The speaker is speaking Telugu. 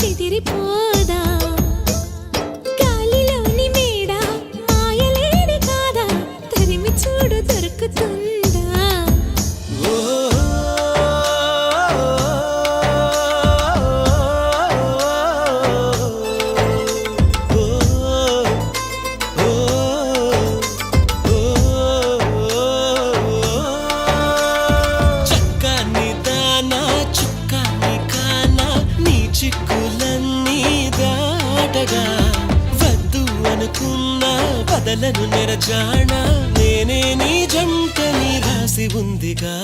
చెదిరిపోదా? గాలిలోని మేడ మాయలేని కాదా? తరిమి చూడు దొరుకుతుందా? చక్కని దానా వద్దు అనుకున్నా వదలను నెరజాణ నేనే నీ జంట నీ రాసి ఉందిగా.